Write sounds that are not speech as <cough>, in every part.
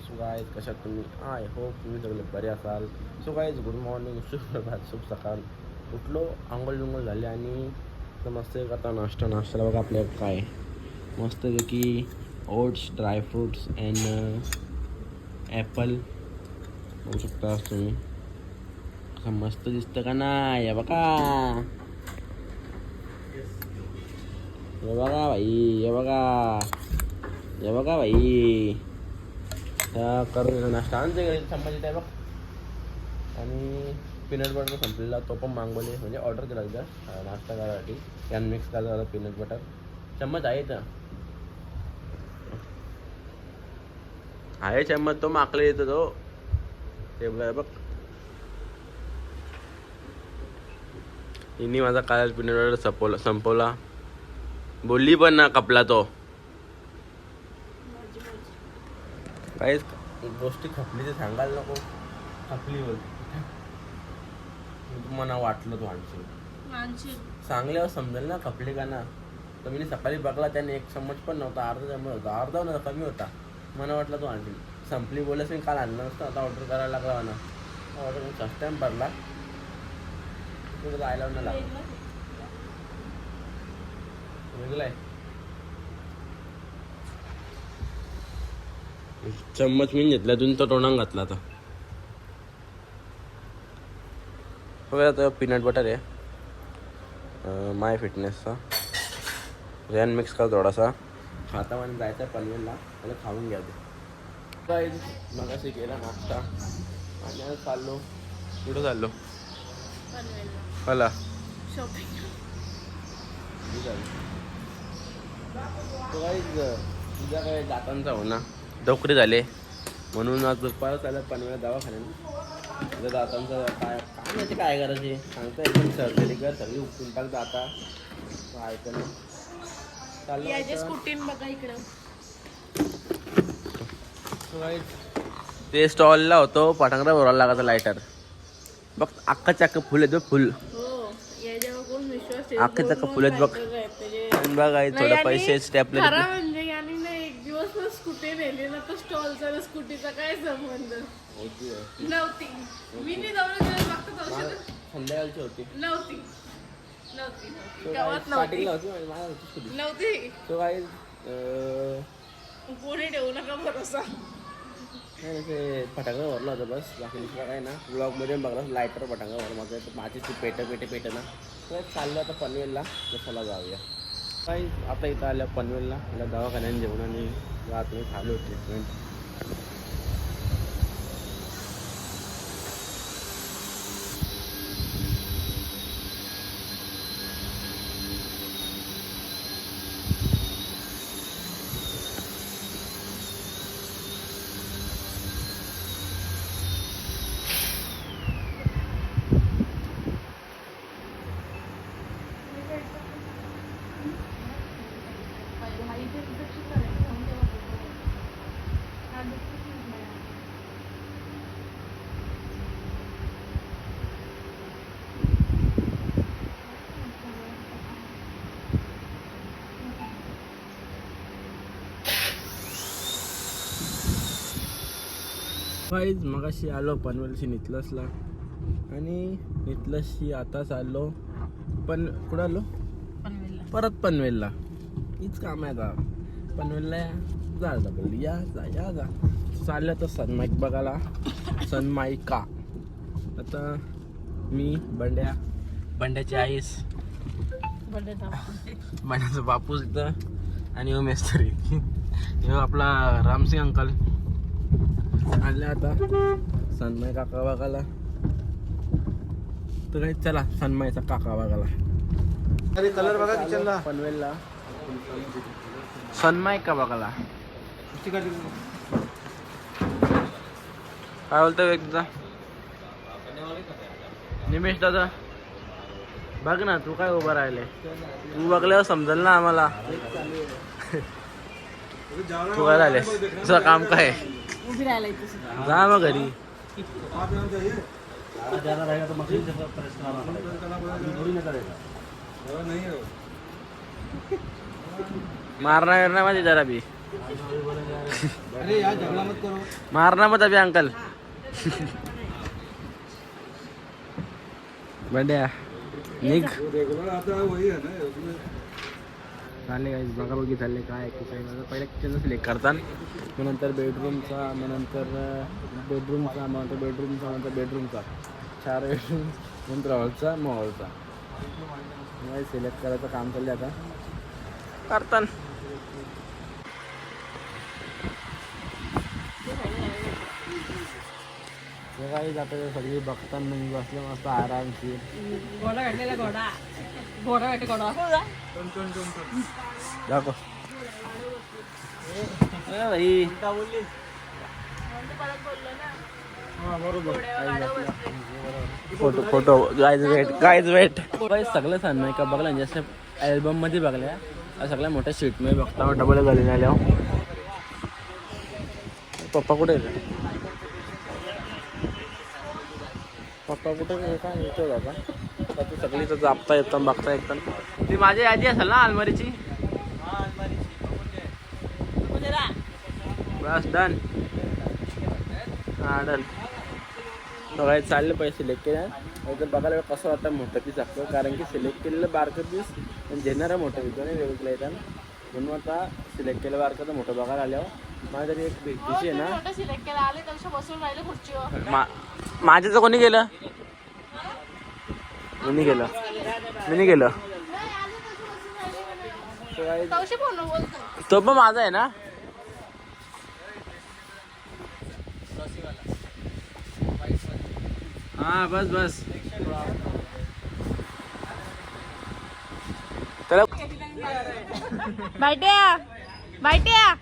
So guys कशात तुम्ही I hope तुम्ही सगळे बरे असाल सो गाईज गुड मॉर्निंग सुप्रभात शुभ सकाळ उठलो आंघोळ बिंघोळ झाले आणि तर मस्त एक आता नाश्ता नाश्त्याला बघा आपल्या काय मस्तपैकी ओट्स ड्रायफ्रूट्स अँड ॲपल बघू शकता तुम्ही असं मस्त दिसतं का नाही या बघा हे बघा भाई हे बघा हे बघा भाई त्या करून नाश्ता आमच्या घरी संभाजी आहे बघ. आणि पीनट बटर संपलेला तो पण मागवले. म्हणजे ऑर्डर केला तिथं नाश्ता करायसाठी. त्यान मिक्स करायला पीनट बटर चम्मच आहे तर आहे चम्मच तो माकले येतो तो. टेबल आहे बघ. हिनी माझा काल पीनट बटर संपवला संपवला. बोलली पण ना कपला तो. काहीच गोष्टी खपली ते सांगायला नको. खपली बोल मला वाटलं तू आणशील. चांगल्यावर समजेल ना खपली का ना. तर मी सकाळी बघला त्याने एक चम्मच पण नव्हता अर्धा चम्मच होता. अर्धा नव्हता कमी होता. मला वाटलं तू आणशील. संपली बोलस मी काल आणलं नसतं आता ऑर्डर करायला लागला मला. ऑर्डर मी फर्स्ट टाइम भरला. तुला जायला लागला. वेगळं आहे. चम्मच मी घेतला तुम्ही तो तोंडात घातला आता. बघा आता पीनट बटर आहे. माय फिटनेसचा रॅन मिक्स कर थोडासा. खाता म्हणे जायचं पनवेलला. मला खाऊन घ्या ते. काय मगाशी केला नाश्ता. आणि आता चाललो. कुठं चाललो? मला शॉपिंग तो काही तुझ्या काय दातांचा हो ना? डोकरे झाले. म्हणून आज परत आलं पनवेला दवाखान्यात. दातांचं काय काय माहिती काय करायचे? सांगता एकदम सर्जरी कर सगळी उपटून टाक दाता. ऐकलं बघा ते स्टॉलला होतो पटांगरा भरायला लागायचा लायटर बघ अख्खा चक्क फुल आहेत बघ फुल. हो? अख्खे बघ. बायका आहेत त्याचे. पण बघ आई नाही, थोडं पैसे स्टॅपले खरं म्हणजे याने ना एक दिवस ना स्कूटी नेली ना स्कूटीचा काय संबंध? नव्हती. मी नाही गेले संध्याकाळची होती. नव्हती. नव्हती So नव्हती. guys, गावात नव्हती starting ला होती माझी- माझ्या होती scooty. नव्हती. So guys, अं, कोणी ठेवू नका भरोसा. नाही नाही, ते फटाका भरला होता बस. बाकी दुसरा काय ना ब्लॉगमध्ये बघला लायटर फटाका भर माझं तर माझी ती पेटं पेटे पेटं ना. तर चाललं आता पनवेलला. तर चला जाऊया. काही आता इथं आल्या पनवेलला. मला दवाखान्यात जेवण आणि रात मी खालो ट्रीटमेंट काहीच मगाशी आलो पनवेलशी नितलसला. आणि नितलसशी आता चाललो पण कुठं आलो? परत पनवेलला. हीच काम आहे आता. पनवेलला जा डबल या जा या जा. चाललं तर सनमाईक बघायला. सनमाईका आता मी बंड्या बंड्याची आईस. बंड्याचा बापूस इथं. आणि हो मेस्त्री. <laughs> हे आपला रामसिंग अंकल. आणले आता. सनमाई काका बघायला. तर काही चला सनमाईचा काका बघायला. अरे कलर बघा किचनला पनवेलला. सनमाई का बघायला? काय बोलतो एकदा निमेश दादा बघ ना तू काय उभा राहिले तू बघल्यावर समजेल ना आम्हाला. <laughs> तू काय राहिले तुझं काम काय आहे? उभी इथे जा मग घरी. मारना करना माझी जरा भी अरे यार झगड़ा मत करो मारना मत अभी अंकल. बंड्या निघ. रेगुलर आता है वही है ना चालले काय बघा बघी चालले काय पहिल्या किचनचं सिलेक्ट करतात मग नंतर बेडरूमचा मग नंतर बेडरूमचा मग नंतर बेडरूमचा नंतर बेडरूमचा चार बेडरूम नंतर हॉलचा मग हॉलचा सिलेक्ट करायचं काम चाललं आता. करतात काही जातं सगळी बघताना मी बसले मस्त आरामशीर. घोडा घातलेला घोडा. Photo photo. Guys wait guys wait सगळं सण नाही का बघला जसं अल्बममध्ये बघल्या सगळ्या मोठ्या सीटमध्ये बघता. डबल गली आल्या पप्पा कुठे? पप्पा कुठे? काय येतो बाबा आता ती सगळी तर जापता येतं बघता येतं. ती माझी यादी असेल ना अलमारीची? बस डन हां डन बघायला चाललं पाहिजे सिलेक्ट केल्या तर बघायला कसं वाटतं मोठं पीस असतं कारण की सिलेक्ट केलेलं बारकं पीस घेणारा मोठं पीस नाही वेगवेगळं येतं म्हणून आता सिलेक्ट केलं बारकं तर मोठं बघायला आल्यावर. माझ्या तरी एक भेटीची आहे ना. मोठं सिलेक्ट केलं आले तर बसून राहिले खुर्चीवर. मा माझ्याचं कोणी गेलं मी गेलं. मी गेलं. तवशी फोन बोलतो तो पण माझा आहे ना? हा बस बस. त्याला बायट्या बायट्या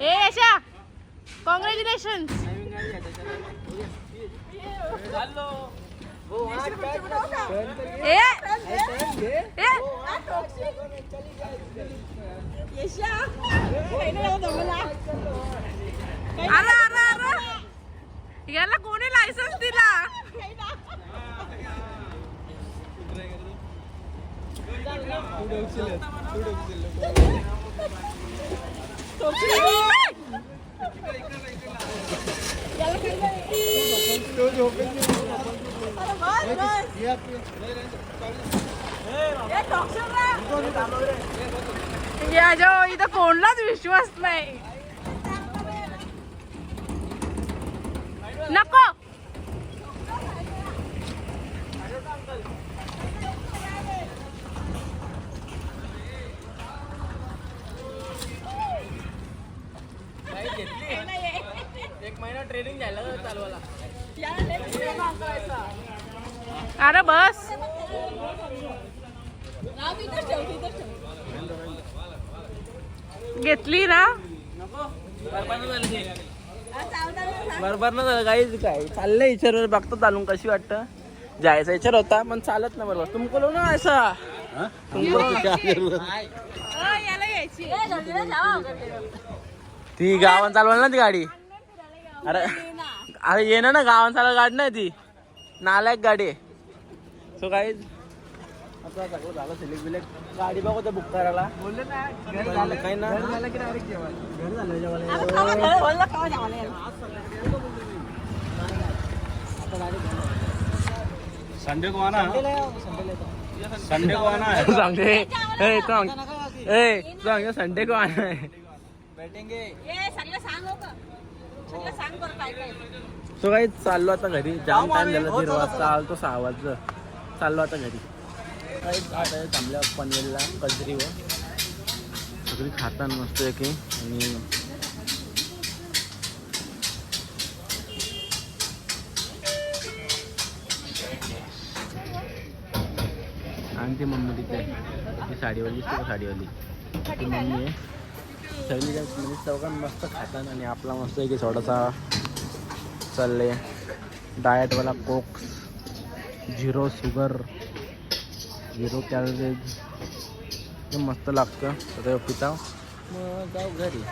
ए यशा कॉंग्रॅच्युलेशन अरे अरे अरे याला कोणी लायसन्स दिला याच्या इथं कोणलाच विश्वास नाही नको एक महिना ट्रेनिंग चालवायला. अरे बस. घेतली ना. बरोबर ना झालं काहीच काय? चाललंय विचार बघतो चालून कशी वाटतं. जायचा विचार होता पण चालत ना बरोबर. तुमको लो ना घ्यायची ती गावात चालवाल ना ती गाडी. अरे अरे ये ना चालवा गाडी नाही ती. नालायक गाडी सो काही आता सगळं झालं सिलेक्ट बिलेक्ट गाडी बघू तर बुक करायला. बोलले ना काही ना. संडे को आना. संडे को आना. है सांगते ए सांग. ए सांग संडे को आना. है सो काही चाललो आता घरी. जाम टाइम झाला दीड वाजता आलो तो सहा वाजता. चाललो आता घरी. काही आता थांबल्या पनवेलला कजरीवर. सगळी खाताना मस्त की आणि आणि ती मम्मी तिथे. ती साडीवाली साडीवाली. ती मम्मी आहे. सगळी काय म्हणजे चौघां मस्त खातात आणि आपला मस्त आहे की थोडासा चालले डाएटवाला coke zero sugar zero calories हे मस्त लागतं. तर पिता. मग जाऊ घरी.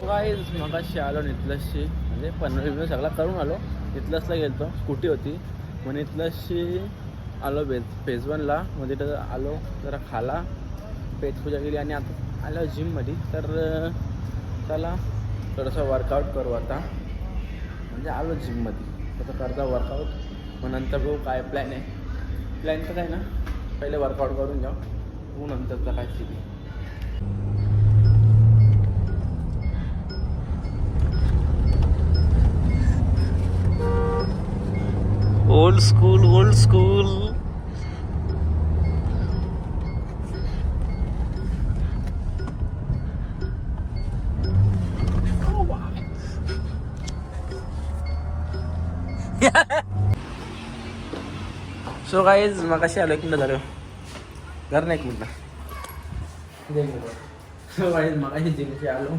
काही मगाशी आलो नितलसशी म्हणजे पनवेल सगळा करून आलो. नितलसला गेलतो. स्कूटी होती. मग नितलसशी आलो बेज फेजवनला मग तिथं आलो. जरा खाला. पेट पूजा केली आणि आता आला जिममध्ये तर त्याला चला थोडंसं वर्कआउट करू आता. म्हणजे आलो जिममध्ये तसं करता वर्कआउट मग नंतर बघू काय प्लॅन आहे. प्लॅन तर काय ना? पहिले वर्कआउट करून जाऊ. मग नंतरचा काय city old school old school so guys मग कशी आलो एक मिनिट झालं. घर नाही एक मिनिट. सो गाईज मग जिमचे आलो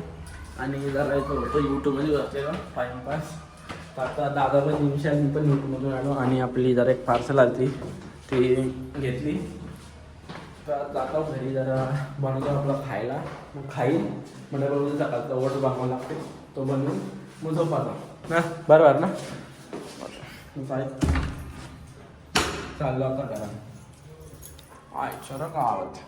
आणि जरा होतो यूट्यूबमध्ये बसलेलो टाईमपास तर आता दादा पण जिमशी मी पण यूट्यूबमधून आलो आणि आपली जरा एक पार्सल आली ती घेतली. तर जातो घरी जरा बनवतो आपला खायला. मग खाईल. म्हणजे बरोबर सकाळचा ओट बनवावा लागते. तो बनवून मग झोपाचा ना बरोबर ना? चाललो आता करा. आय चरा गावात